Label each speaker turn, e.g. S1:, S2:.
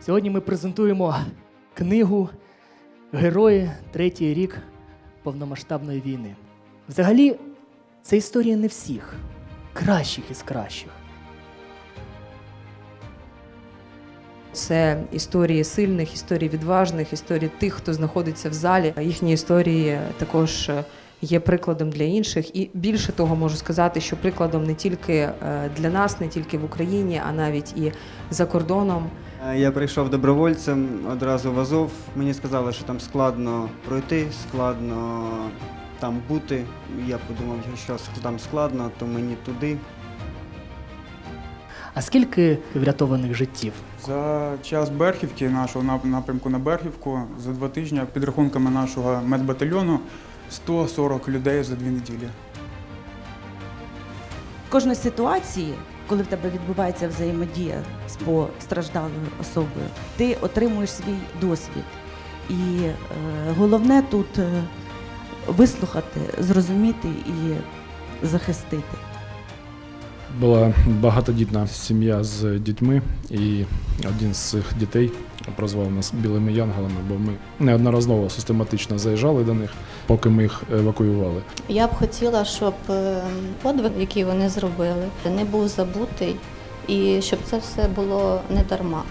S1: Сьогодні ми презентуємо книгу Герої третій рік повномасштабної війни. Взагалі, це історія не всіх, кращих із кращих.
S2: Це історії сильних, історії відважних, історії тих, хто знаходиться в залі. Їхні історії також е, є прикладом для інших. І більше того, можу сказати, що прикладом не тільки е, для нас, не тільки в Україні, а навіть і за кордоном.
S3: Е, Я прийшов добровольцем одразу в Азов. Мені сказали, що там складно пройти, складно там бути. Я подумав, що там складно, то мені туди.
S1: А скільки врятованих життів?
S4: За час Берхівки, нашого напрямку на Берхівку, за два тижні, підрахунками нашого медбатальйону, 140 людей за дві неділі.
S5: В кожній ситуації, коли в тебе відбувається взаємодія з постраждалою особою, ти отримуєш свій досвід. І е, головне тут е, вислухати, зрозуміти і захистити.
S6: Була багатодітна сім'я з дітьми, і один з цих дітей прозвав нас білими янголами, бо ми неодноразово систематично заїжджали до них, поки ми їх евакуювали.
S7: Я б хотіла, щоб е, подвиг, який вони зробили, не був забутий і щоб це все було не дарма.